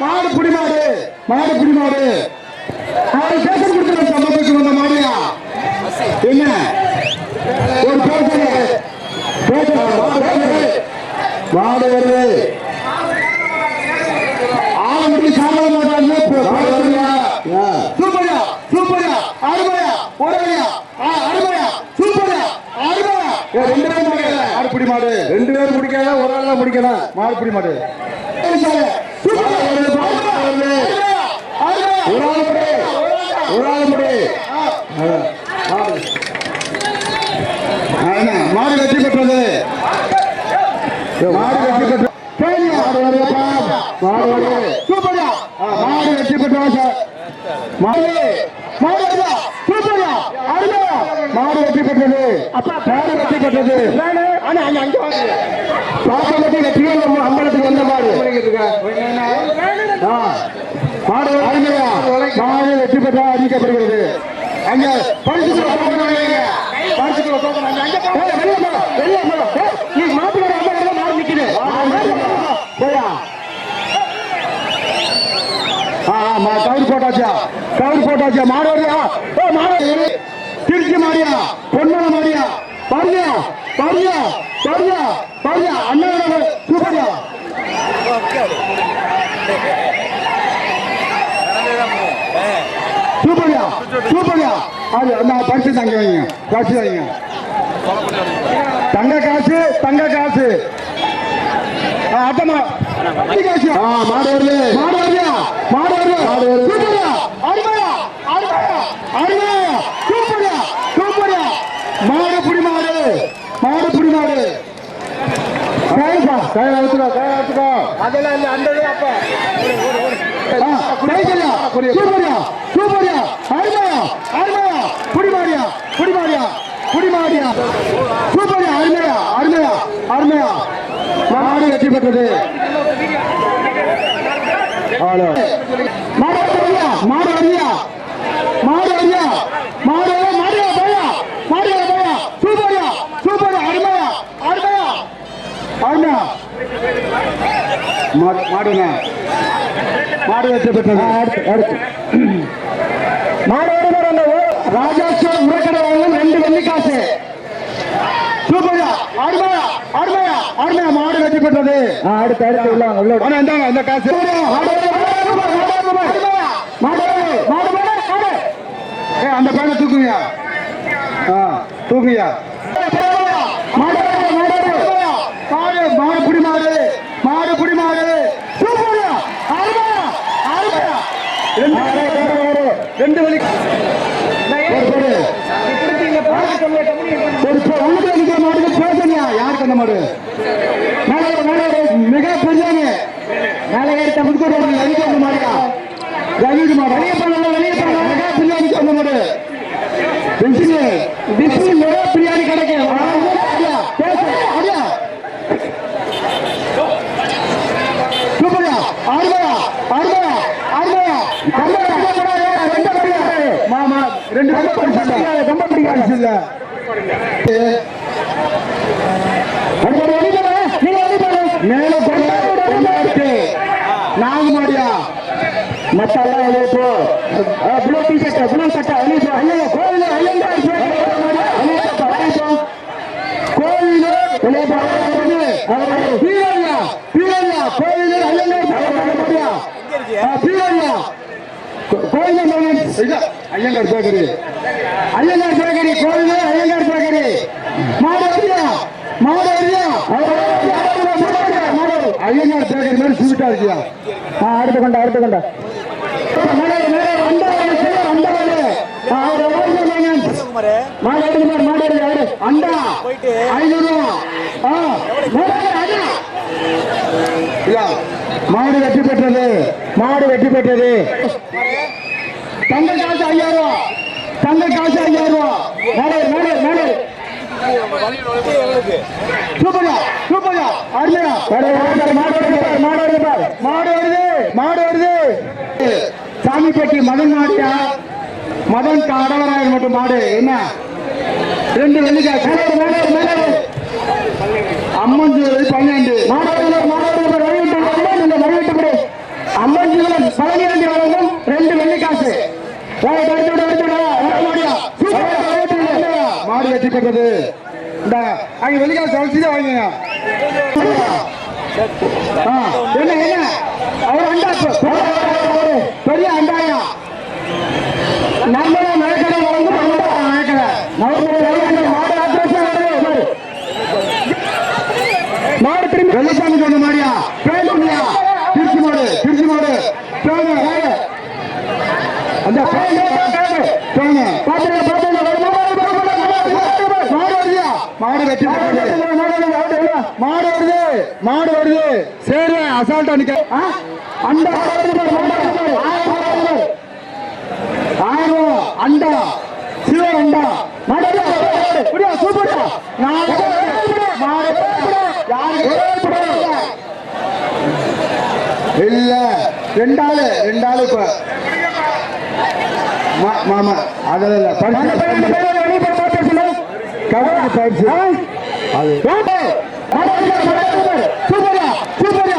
மாடு புடி மாடு மாடு பேச கொடுக்குற சம்பவத்துக்கு வந்த மாடியா? என்ன? ஒரு பேச பேச மாடு வருது. ஆலம்பட்டி சாமல மாட்டாங்க. சூப்பரியா சூப்பரியா. அருமையா ஒரேயா அருமையா ஏ, ரெண்டு பேரும் மாடு ரெண்டு பேரும் முடிக்காத ஒரு ஆள் தான் முடிக்கணும் மாடு பிடி மாடு சூப்பரா மாடு வெற்றி பெற்றது மாடு வெற்றி பெற்றது? மாடு மாடு வெற்றி பெற்றா சார் மாடு மாடு வருதா? சூப்பர்யா. அருமையா. மாடு வெற்றி பெற்றது பெற்றது வந்த மாடு ஆ, மாடு அருமையா மாடு வெற்றி பெற்றா அறிவிக்கப்படுகிறது அங்க பரிசுக்கு டோக்கன் வாங்கிங்க. பரிசுக்கு டோக்கன் வாங்கிங்க. அங்க ஏய், வெளிய போ, வெளிய போ. ஏய், நீ மாட்டுக்கார அம்மா கிட்ட மாடு நிக்குது. போயா. அறிவிக்கப்படுகிறது ஆ, மா- கவுரு போட்டாச்சா? கவுரு போட்டாச்சா? மாடு வருதா? ஓ திருச்சி மாடியா? பொன்மலை மாடியா? பாருங்க பாருங்க பாருங்க பாருங்க அண்ணா சூப்பரியா சூப்பரியா சூப்பரியா அது நான் பரிசு தங்க வைங்க காசு வைங்க தங்க காசு தங்க காசு ஆ மாடு வருது மாடு வருது மாடு வருது மாடு வருது சூப்பரியா அருமையா அருமையா அருமையா சூப்பரியா சூப்பரியா மாடு புடி மாடு மாடு புடி மாடு கைப்பா கை அழுத்துக்கோ கை அழுத்துக்கோ அதெல்லாம் இல்ல அந்த இது அப்ப சூப்பரியா சூப்பரியா சூப்பரியா அருமையா அருமையா புடிமாடியா புடிமாடியா புடிமாடியா. சூப்பரியா அருமையா அருமையா அருமையா. மாடு வெற்றி பெற்றது. மாடு வருதியா மாடு வருதியா மாடு வருதியா மாடு மாடியா போயா மாடியா போயா சூப்பரியா சூப்பரியா அருமையா அருமையா. அருமையா. மாடு மாடுங்க. மாடு வெற்றி பெற்றது அடுத்து மாடு ஓடுகிற அந்த ராஜாஸ்வரம் உரக்கடை வாங்கும் ரெண்டு வெள்ளிக்காசு மாடு வெற்றி பெற்றது அடுத்து அடுத்து உள்ள உள்ள ஆனா இந்தாங்க இந்த காசு மாடு வருது, மாடு வருது, மாடு. பிஸ்மி மிக பிரியாணி கிடைக்கும் அடியா, பேசு அடியா சூப்பர்யா அருமையா அருமையா அருமையா அருமையா ரெண்டு பிடிக்காது மாமா ரெண்டு ரொம்ப பிடிக்காது இல்ல. மேல கொண்டாட இருக்கு நாகமாடியா மத்தெல்லாம் வெளியே போ. ப்ளூ டி ஷர்ட் ப்ளூ சட்டை வெளியே போ. ஐயோ ஐயங்கார் வெளியே போ ஐயங்கார் பேக்கரி ஐயங்கார் பேக்கரி கோயில் ஐயங்கார் பேக்கரி மாடு வரியா ஐயங்கார் பேக்கரி மாதிரி ஸ்வீட்டா இருக்கியா? ஆ அடுத்து கொண்டா அடுத்து கொண்டா. மாடு மாடு அண்டா ஐநூறு மாடு வெற்றி பெற்றது மாடு வெற்றி பெற்றது. தங்க காசு ஐயாயிரம் ரூபா தங்க காசு ஐயாயிரம் ரூபா மேலே மேலே மேலே சூப்பர்யா சூப்பர்யா அருமையா மாடு வருது மாடு வருது மாடு வருது சாமிப்பட்டி மதன் மாடியா மதன் கடவராயர் மட்டும் மாடு என்ன ரெண்டு வெள்ளிக்காய் மேலே அம்மன் பன்னெண்டு மாடு இந்த அங்க வெளிக்கால சமைச்சுதான் வாங்கிங்க என்ன என்ன அவர் அண்டா பெரிய அண்டாயா நம்ம மாடு வெற்றி மாடு வருது மாடு வருது. சரி அசால்ட் நிக்க அண்டா. ஆயிரம் அண்டா. சிவர் அண்டா. மாடு சூப்பர்? இல்ல ரெண்டாளு ரெண்டாளு இப்ப. மாமா அதெல்லாம் பயிற்சி அது சூப்பரா சூப்பரா